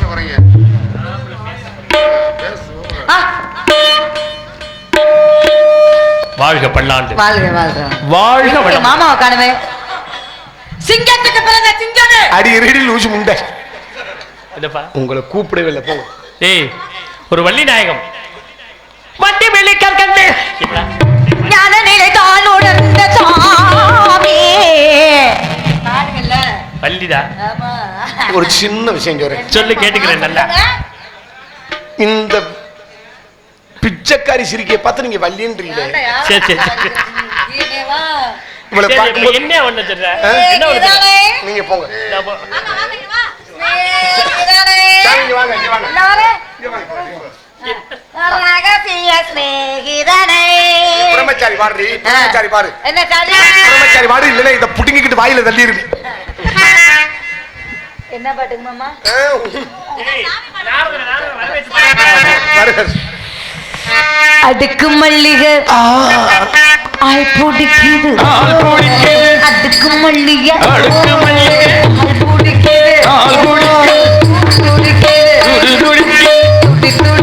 பேச போறீங்க ஆ, வாழ்க பல்லாண்டு. வாழ்க வாழ்க. வாழ்க வளம் மாமாவை காணுமே. சிங்கத்துக்கு பிறந்த சிங்கமே அடி ரெடி லூசு முண்டை. என்னப்பா? உங்களை கூப்பிடவே இல்லை போங்க ஏய் ஒரு வள்ளி நாயகம். வண்டி வெளி கற்கண்டு ஞான நிலை தான் உணர்ந்த சாமி வள்ளிதா? ஆமா. ஒரு சின்ன விஷயம் சொல்றேன் சொல்லு கேட்டுக்கிறேன் நல்லா. இந்த பிச்சைக்காரி சிரிக்கையை பார்த்து நீங்க வள்ளின்றீங்களே. சரி, சரி, சரி. இவளை சரி, பார்க்கும்போது என்ன ஒண்ணு சொல்ற? என்ன ஒண்ணு? நீங்க போங்க. பிரம்மச்சாரி பாரு பிரம்மச்சாரி பாரு? பிரம்மச்சாரி பாரு இல்லைன்னா இதை புடுங்கிக்கிட்டு வாயில தள்ளி இருக்கு என்ன பாட்டுங்க மாமா. அடுக்கு மல்லிகை ஆள் பிடிக்குது. அடுக்கு மல்லிகை அடுக்கு மல்லிகை. ஆள் பிடிக்குது ஆள் பிடிக்குது. துடிக்குது துடி துடிக்கு. துடி துடிக்குது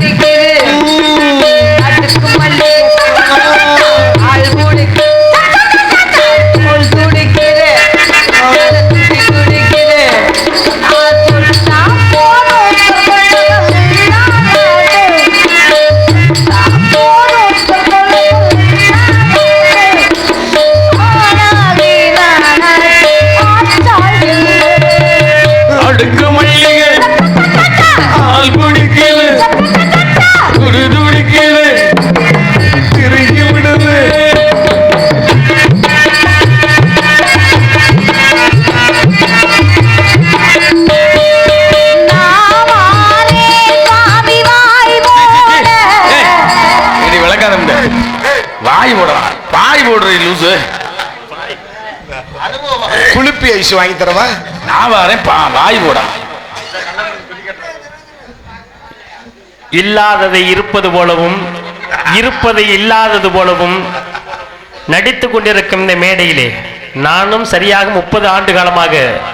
ஐஸ் வாங்கி தரவா? நான் வரேன் வாய் போடா. இல்லாததை இருப்பது போலவும் இருப்பதை இல்லாதது போலவும் நடித்துக் கொண்டிருக்கும் இந்த மேடையிலே நானும் சரியாக முப்பது ஆண்டு காலமாக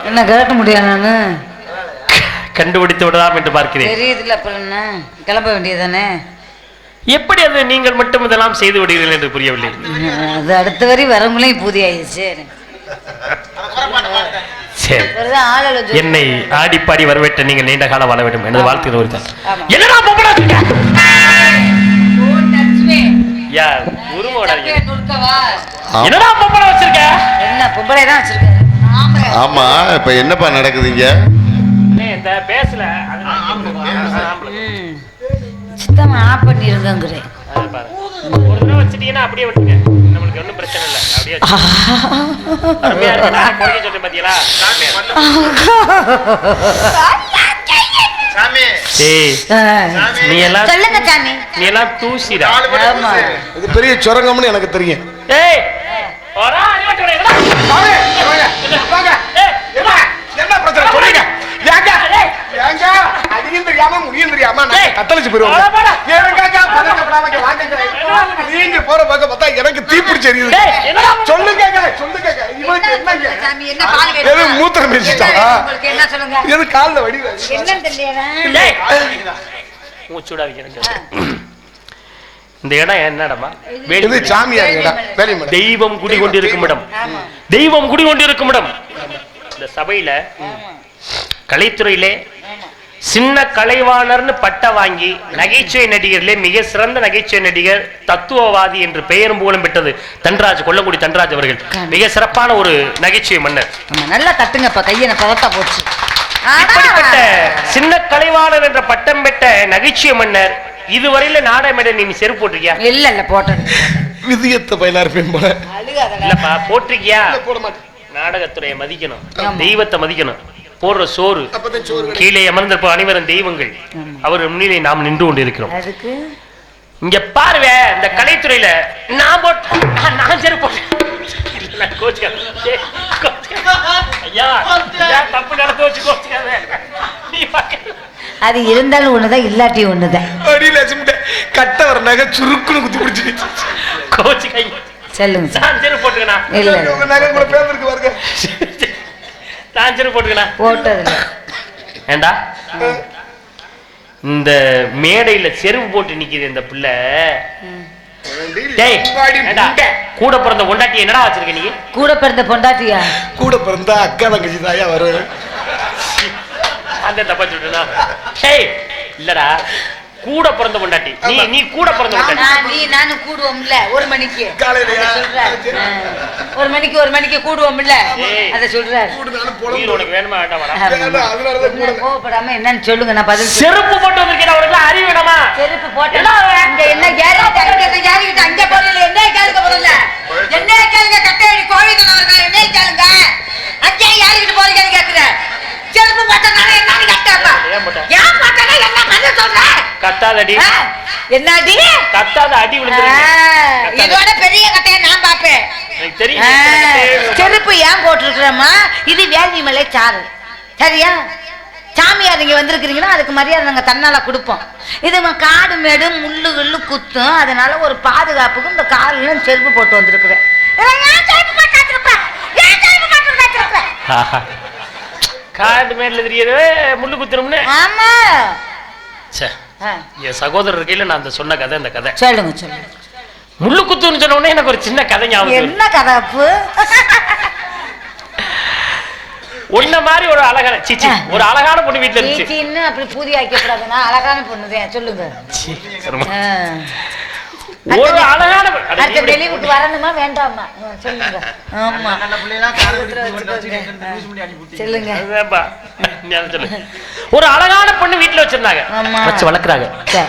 என்ன கேட்ட முடியாது நானு? கண்டுபிடித்து விடலாம் என்று பார்க்கிறேன். தெரியுதுல்ல அப்புறம் என்ன? கிளம்ப வேண்டியதானே எப்படி அது நீங்கள் மட்டும் இதெல்லாம் செய்து விடுகிறீர்கள் என்று புரியவில்லை. அது அடுத்த வரி வரவங்களையும் பூதி ஆயிடுச்சு என்னை ஆடிப்பாடி வரவேற்ற நீங்கள் நீண்ட காலம் வாழ வேண்டும். எனது வாழ்த்துகிற ஒரு தான். ஆமா. என்னடா வச்சிருக்க? யார் நுறுக்கவா? என்னடா பொம்பளை வச்சிருக்க? என்ன பொம்பளை தான் வச்சிருக்காரு? ஆம்பளை. ஆமா இப்ப என்னப்பா நடக்குதுங்க பேசல. சித்தமா பண்ணிருங்கிறேன் அதை பாரு. ஒரு தடவை வச்சிட்டீங்கன்னா அப்படியே விட்டுங்க ஒன்றும் பிரச்சனை இல்லை அப்படியே வச்சுக்கோங்க. அருமையா இருக்கு. நான் குறைக்க சொல்றேன் பாத்தீங்களா சாமி ஏய் நீ எல்லாம் சொல்லுங்க சாமி நீ எல்லாம் தூசிடா இது பெரிய சுரங்கம்னு எனக்கு தெரியும் ஏய்? ஏய்? என்ன பிரச்சனை சொல்லுங்க ஏங்க ஏங்க அடியும் தெரியாம முடியும் தெரியாம நான். கத்தளிச்சு பதட்டப்படாம வாங்க நீங்க போற பக்கம் பார்த்தா எனக்கு தீ பிடிச்சி எரியுது? சொல்லுங்க சொல்லுங்க இவனுக்கு என்னங்க மூத்திரம் உங்களுக்கு என்ன சொல்லுங்க? கால்ல வடி என்னன்னு தெரியல மூச்சுடாதீங்க. இந்த இடம் என்ன இடமா இது சாமியார் இடம். தெய்வம் குடிகொண்டிருக்கும் இடம். தெய்வம் குடிகொண்டிருக்கும் இடம். இந்த சபையில கலைத்துறையிலே சின்ன கலைவாணர்னு பட்டம் வாங்கி நகைச்சுவை நடிகரிலே மிக சிறந்த நகைச்சுவை நடிகர் தத்துவவாதி என்று பெயரும் புகழும் பெற்றது தன்ராஜ் கொல்லங்குடி தன்ராஜ் அவர்கள். மிக சிறப்பான ஒரு நகைச்சுவை மன்னர். நல்லா தட்டுங்கப்பா கையை பதத்தா போச்சு. இப்படிப்பட்ட சின்ன கலைவாணர் என்ற பட்டம் பெற்ற நகைச்சுவை மன்னர் இதுவரையில நாடக மேடை நீ செருப்பு போட்டிருக்கியா? இல்ல இல்ல போட்டது விதியத்த பயிலா இருப்பேன் போல இல்லப்பா போட்டிருக்கியா? நாடகத்துறையை மதிக்கணும். தெய்வத்தை மதிக்கணும். போடுற சோறு. கீழே அமர்ந்திருப்ப அனைவரும் தெய்வங்கள். அவர் முன்னிலை நாம் நின்று கொண்டிருக்கிறோம். அதுக்கு? இங்க பாருவே இந்த கலைத்துறையில நான் போட்டு நான் செருப்பு போட்டேன். அது இருந்தாலும் ஒண்ணுதான் இல்லாட்டி ஒண்ணுதான். கட்ட வர நகை சுருக்குன்னு குத்தி பிடிச்சிட்டு கோச்சுக்காதீங்க. சொல்லுங்க சார். நான் செருப்பு போட்டுக்கணா இல்ல நகை கூட பேர்ந்துருக்கு பாருங்க. நான் செருப்பு போட்டுக்கணா போட்டதுல ஏண்டா? இந்த மேடையில செருப்பு போட்டு நிக்குது இந்த பிள்ளை. கூட பிறந்த பொண்டாட்டி என்னடா வச்சிருக்க நீ? கூட பிறந்த பொண்டாட்டியா? கூட பிறந்தா அக்கா தங்கச்சி தாயா வரும் அந்த தப்பா சொல்றா டேய் இல்லடா. கூட பிறந்த பொண்டாட்டி. நீ நீ கூட பிறந்த பொண்டாட்டி. நான் நீ நானும் கூடுவோம்ல ஒரு மணிக்கு. ஒரு மணிக்கு ஒரு மணிக்கு கூடுவோம்ல. அத சொல்றாரு. உனக்கு வேணுமா வேண்டாம், கோவப்படாம என்னன்னு சொல்லுங்க நான் பதில். செருப்பு போட்டு வந்திருக்கேன் அவருக்கு அறிவு வேணாமா? செருப்பு போட்டேன் என்ன அவன்? இங்க என்ன என்ன கேரிக்கிட்ட அங்க போறீங்க? என்ன கேளுங்க போறீங்க என்ன கேளுங்க கட்டையடி கோழிகள் அவர்கள்? என்ன கேளுங்க. அங்கே யாருக்கிட்ட போறீங்கன்னு கேக்குறேன். செருப்பு போட்டனால என்னன்னு கேட்டப்பா? ஏன் போட்டனா என்ன பதில் சொல்றேன் கத்தாதடி. என்னடி? கத்தாத அடி ஆ, விழுந்துருக்கு இதோட பெரிய கட்டையை நான் பாப்பேன் செருப்பு ஏன் போட்டிருக்கிறோமா? இது வேள்வி மலை சாறு. சரியா? சாமியார் நீங்க வந்திருக்கிறீங்கன்னா அதுக்கு மரியாதை நாங்க தன்னால கொடுப்போம். இது காடு மேடு முள்ளு கிள்ளு குத்தும். அதனால ஒரு பாதுகாப்புக்கு இந்த காலில் செருப்பு போட்டு வந்திருக்கிறேன். இதெல்லாம் ஏன் செருப்பு போட்டு வந்திருப்ப? ஏன் செருப்பு போட்டு வந்திருப்ப? ஆஹா. காடு மேல தெரியுது முள்ளு குத்துறோம்னு ஆமா ஆ, என் சகோதரர் இருக்கையில நான் அந்த சொன்ன கதை இந்த கதை சொல்லுங்க சொல்லுங்க முள்ளு குத்துன்னு சொன்ன உடனே எனக்கு ஒரு சின்ன கதை ஞாபகம். என்ன கதப்பு உன்ன மாதிரி ஒரு அழகான சீச்சி ஒரு அழகான பொண்ணு வீட்டுல இருந்துச்சு அப்படி பூதி ஆக்கக்கூடாதுன்னா அழகான பொண்ணுதான் சொல்லுங்க சீ. ஒரு அழகான அடுத்த வரணுமா? வேண்டாமா? ஆ, சொல்லுங்க. ஆமா. ஒரு அழகான பொண்ணு வீட்டுல வச்சிருந்தாங்க. ஆமா. வச்சு வளர்க்குறாங்க. சரி.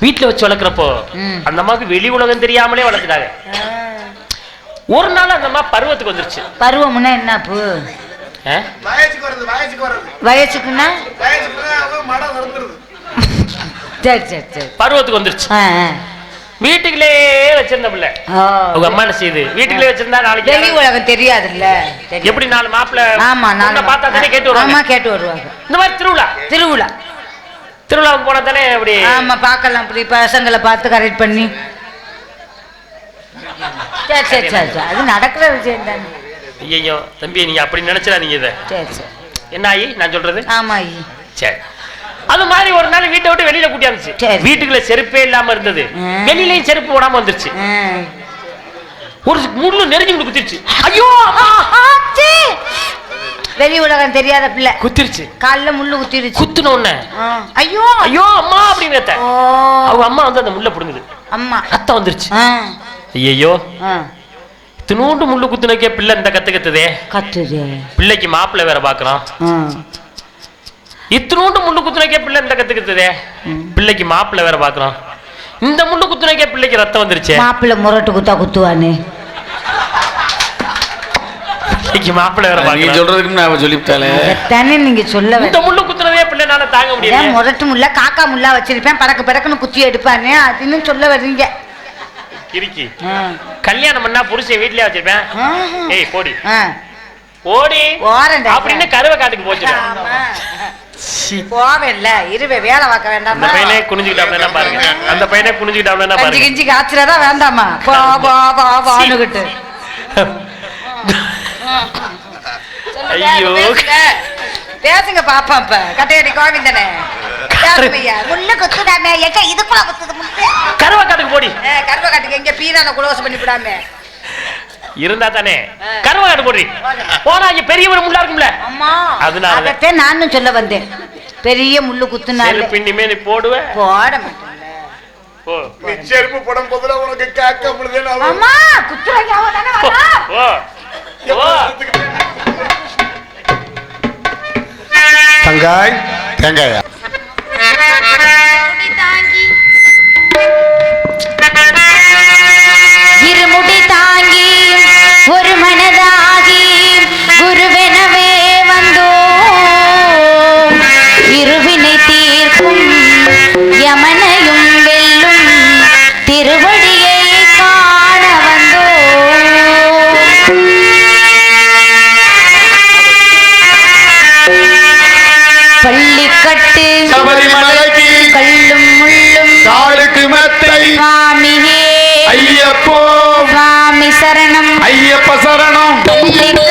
வீட்டுல வச்சு வளர்க்குறப்போ. அந்த அம்மாவுக்கு வெளி உலகம் தெரியாமலே வளர்த்துட்டாங்க. ஆ. ஒரு நாள் அந்த அம்மா பருவத்துக்கு வந்துருச்சு. பருவம்னா என்ன பூ? வயசுக்குன்னா? சரி சரி சரி. பருவத்துக்கு வந்துருச்சு. வீட்டுக்குள்ளே வச்சிருந்த பிள்ளை. அவங்க அம்மா என்ன செய்யுது வீட்டுக்குள்ளே வச்சிருந்தா நாளைக்கு வெளி உலகம் தெரியாதுல்ல. தெரியாது. எப்படி நாலு மாப்பிள்ள ஆமா பொண்ணை பார்த்தா தானே கேட்டு வருவாங்க? ஆமா கேட்டு வருவாங்க. இந்த மாதிரி திருவிழா? திருவிழா. திருவிழாவுக்கு போனா தானே அப்படி? ஆமா பார்க்கலாம் இப்படி பசங்களை பார்த்து கரெக்ட் பண்ணி. சரி சரி சரி சரி. அது நடக்கிற விஷயம் தானே. ஐயோ தம்பி நீங்க அப்படி நினைச்சிடாதீங்க இதை. சரி சரி. என்ன ஆகி நான் சொல்றது? ஆமா ஐயா சரி. அது மாதிரி ஒரு நாள் வீட்டை விட்டு வெளியில கூட்டியாந்துச்சு. வீட்டுக்குள்ள செருப்பே இல்லாம இருந்தது. வெளியிலயும் செருப்பு போடாம வந்துருச்சு. ஒரு முள்ளு நெருங்கி விட்டு குத்திருச்சு. ஐயோ! வெளி உலகம் தெரியாத பிள்ளை. குத்திருச்சு. கால்ல முள்ளு குத்திருச்சு. குத்துன உடனே. ஐயோ! ஐயோ அம்மா அப்படின்னு அவங்க அம்மா வந்து அந்த முள்ள புடுங்குது. அம்மா. ரத்தம் வந்துருச்சு. ஐயோ தினூண்டு முள்ளு குத்துனக்கே பிள்ளை இந்த கத்து கத்துதே. கத்துது. பிள்ளைக்கு மாப்பிள்ளை வேற பாக்குறான். இத்தினூண்டு முள்ளு குத்துனக்கே பிள்ளை இந்த கத்து கத்துதே பிள்ளைக்கு மாப்பிள்ளை வேற பாக்குறான் இந்த முள்ளு குத்துனக்கே பிள்ளைக்கு ரத்தம் வந்துருச்சே. மாப்பிள்ளை முரட்டு குத்தா குத்துவானே. பிள்ளைக்கு மாப்பிள்ளை வேற சொல்றதுக்கு நான் சொல்லிவிட்டாலே அதைத்தானே நீங்க சொல்ல இந்த முள்ளு குத்துனதே பிள்ளைனால தாங்க முடியல. முரட்டு முல்ல காக்கா முல்லா வச்சிருப்பேன் படக்கு படக்குன்னு குத்தி எடுப்பானே அதுன்னு சொல்ல வர்றீங்க. கிறுக்கி. கல்யாணம் பண்ணா புருஷன் வீட்லயே வச்சிருப்பேன். ஏய் போடி. ஓடி ஓரண்டா. அப்படின்னு கருவ காட்டுக்கு போச்சு பேசி போவேன்ல இருவே வேலை பார்க்க வேண்டாம்? அந்த பையனே குனிஞ்சுக்கிட்டாப்ல பாருங்க. அந்த பையனே குனிஞ்சுக்கிட்டாப்ல என்ன பாருங்க. கிஞ்சி காய்ச்சலதா வேண்டாமா? போ போ போ போனுகிட்டு ஐயோ. பேசுங்க. பாப்பா இப்ப கட்டையடி கோவிந்தனே. கருவக்காட்டுக்கு போடி. கருவக்காட்டுக்கு எங்க பீதான குளோஸ் பண்ணி விடாமே? இருந்தா கருவாடு போடுறீங்க போனா பெரியவர் முள்ளா இருக்கும்ல. அதனால நானும் சொல்ல வந்தேன். பெரிய முள்ளு குத்துனாரு பின்னிமே நீ போடுவ? போட மாட்டேன் நீ செருப்பு படம் உனக்கு காக்க தங்காய் தேங்காயா? Thank you.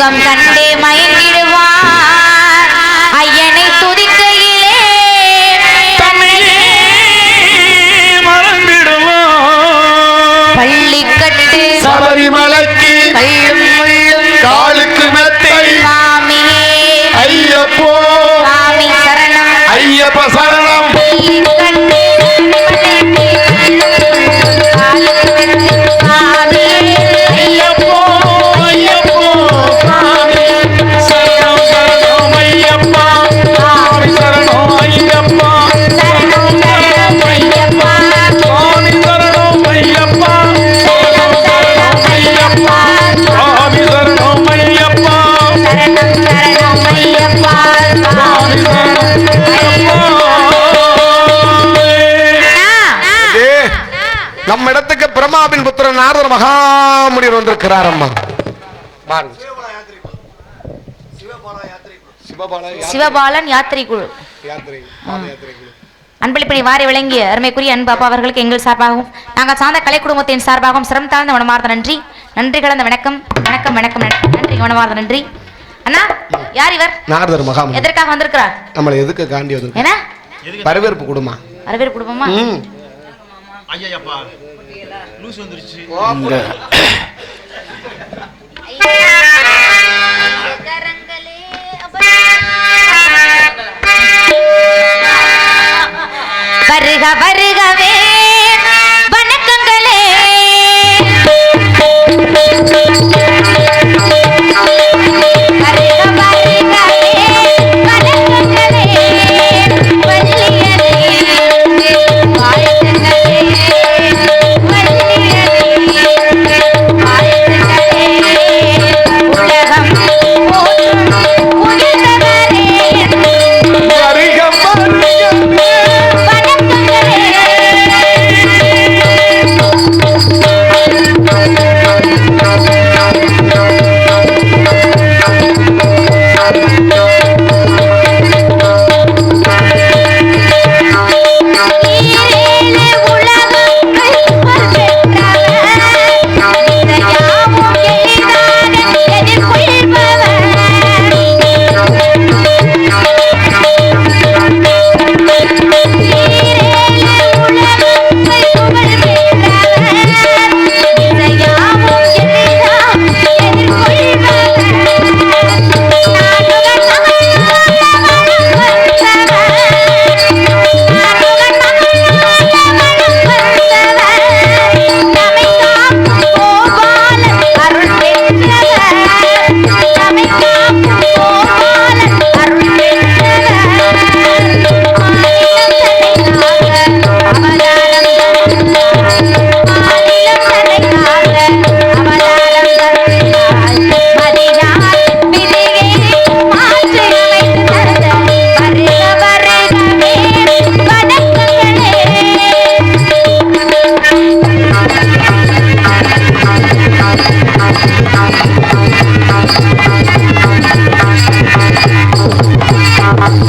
Gam வந்திருக்கிறார் அம்மா சிவபாலன் யாத்திரை குழு. அன்பளிப்பணி வாரி வழங்கிய அருமைக்குரிய அன்பு அப்பா அவர்களுக்கு எங்கள் சார்பாகவும் நாங்கள் சார்ந்த கலை குடும்பத்தின் சார்பாகவும் சிரம் தாழ்ந்த மனமார்ந்த நன்றி. நன்றி கலந்த வணக்கம். வணக்கம் வணக்கம். நன்றி மனமார்ந்த நன்றி. அண்ணா யார் இவர்? நாரதர் மகாமுனி எதற்காக வந்திருக்கிறார்? நம்மளை எதுக்கு காண்டி வந்து என்ன? வரவேற்பு கொடுமா. வரவேற்பு குடும்பமா ம். வருக வருகவே வணக்கங்களே. வருக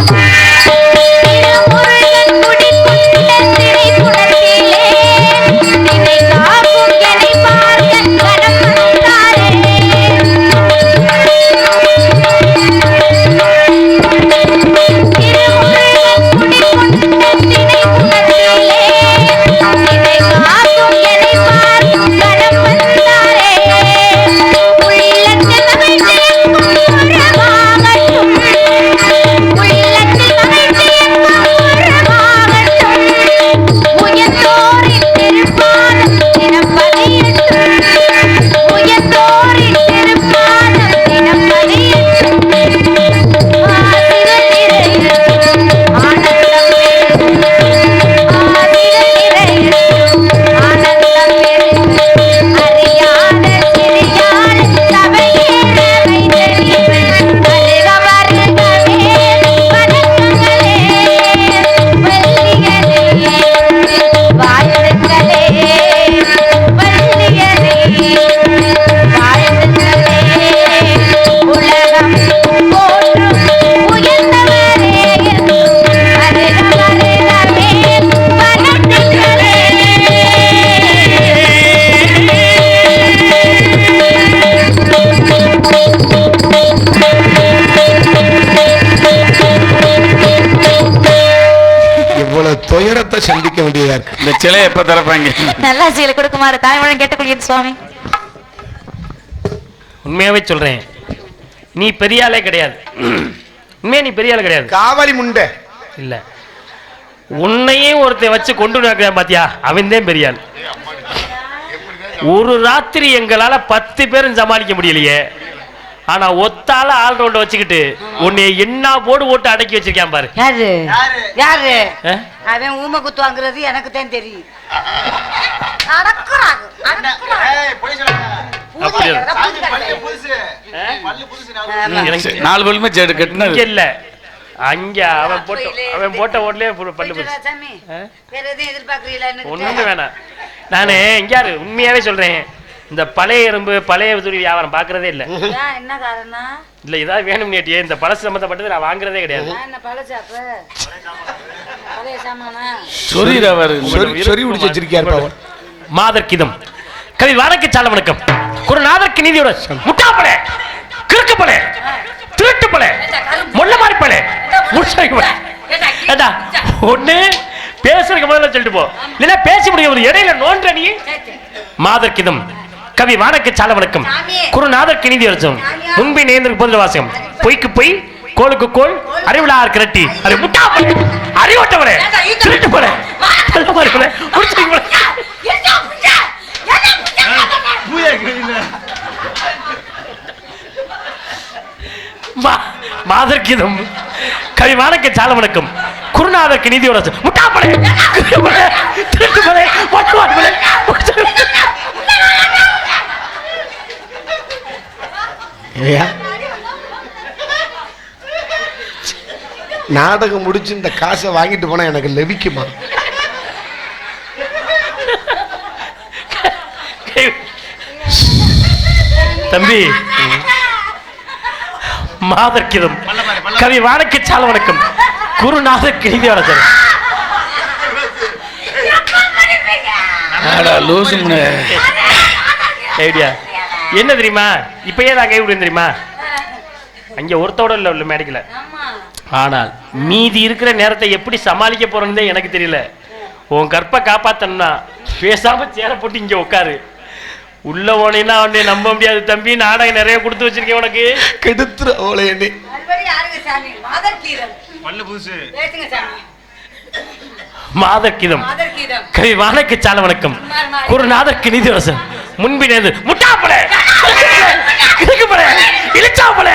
Yeah. துயரத்தை சந்திக்க வேண்டியதா இருக்கு. இந்த சிலையை எப்ப திறப்பாங்க? நல்லா சீலை கொடுக்குமாறு தாய்மொழி கேட்டுக்கொள்கிறேன் சுவாமி. உண்மையாவே சொல்றேன். நீ பெரிய ஆளே கிடையாது. உண்மையா நீ பெரிய ஆள் கிடையாது? காவலி முண்டை. இல்ல. உன்னையே ஒருத்தன் வச்சு கொண்டு நடக்கிறான் பாத்தியா? அவன் தான் பெரிய ஆள். ஒரு ராத்திரி எங்களால பத்து பேரும் சமாளிக்க முடியலையே. ஆனா ஒத்தால ஆள் ரவுண்ட வச்சுக்கிட்டு உன்னை என்ன போடு போட்டு அடக்கி வச்சிருக்கான் பாரு. யாரு? யாரு? அவன் ஊமை குத்து வாங்குறது எனக்கு தான் தெரியும். நாலு பல்லுமே செடு கட்டினது இங்க இல்ல. அங்க அவன் போட்ட அவன் போட்ட ஓட்லயே பல்லு? வேற எதுவும் எதிர்பார்க்கறீங்களா ஒண்ணுமே வேணாம். நானு இங்காரு உண்மையாவே சொல்றேன். இந்த பழைய எறும்பு பழைய துணி வியாபாரம் பாக்குறதே இல்ல. ஏன் என்ன காரணம்? இல்ல ஏதாவது வேணும் நேட்டியே இந்த பழசு சம்பந்தப்பட்டது நான் வாங்குறதே கிடையாது. மாதர்க்கிதம் கவி வணக்க சால வணக்கம். குருநாதருக்கு நீதியோட முட்டாப்படே கிறுக்குப்படே திருட்டுப்படே முள்ள மாதிரி படே முடிச்சாங்க ஏண்டா ஒண்ணு பேசுறதுக்கு முதல்ல சொல்லிட்டு போ. இல்லைன்னா பேசி முடியும் இடையில நோன்ற நீ மாதர்க்கிதம் கவி வானக்க சால வணக்கம். குருநாதருக்கு நீதி அரசம் முன்பே நேர்ந்திருக்கு பதில் வாசகம் பொய்க்கு பொய் கோளுக்கு கோல் அறிவுலா கிரட்டி. அது அறிவட்டவனே. திருட்டு போல முள்ள மாதிரி படே முடிச்சாங்க மா- மாதர்க்கிதம் கவிமானக்கு சால வணக்கம். குருநாதருக்கு நீதியோட முட்டாப்படை திருட்டுப்படை ஒட்டுவாடுபடை ஏய்யா. நாடகம் முடிச்சு இந்த காசை வாங்கிட்டு போனா எனக்கு லெவிக்குமா? தம்பி மாதர்க்கிதம் கவி வானக்கு சால வணக்கம். சார் ஆடா லூசும்னு ஐடியா. என்ன தெரியுமா? இப்ப ஏன் கை தெரியுமா? அங்க ஒருத்தோட இல்ல உள்ள மேடிக்கல. ஆனால் மீதி இருக்கிற நேரத்தை எப்படி சமாளிக்க போறேன்னு எனக்கு தெரியல. உன் கற்பை காப்பாத்தணும்னா பேசாம சேர போட்டு இங்க உட்காரு. உள்ள போனீங்கன்னா அவனை நம்ப முடியாது தம்பி. நாடகம் நிறைய கொடுத்து வச்சிருக்கேன் உனக்கு. கெடுத்துற அவளை என்னை. புதுசு. மாதர்கீதம். கவி வானக்கு சால வணக்கம். குருநாதருக்கு நீதி அரசன். முன்பினது முட்டாப்பட இழிச்சாப்பட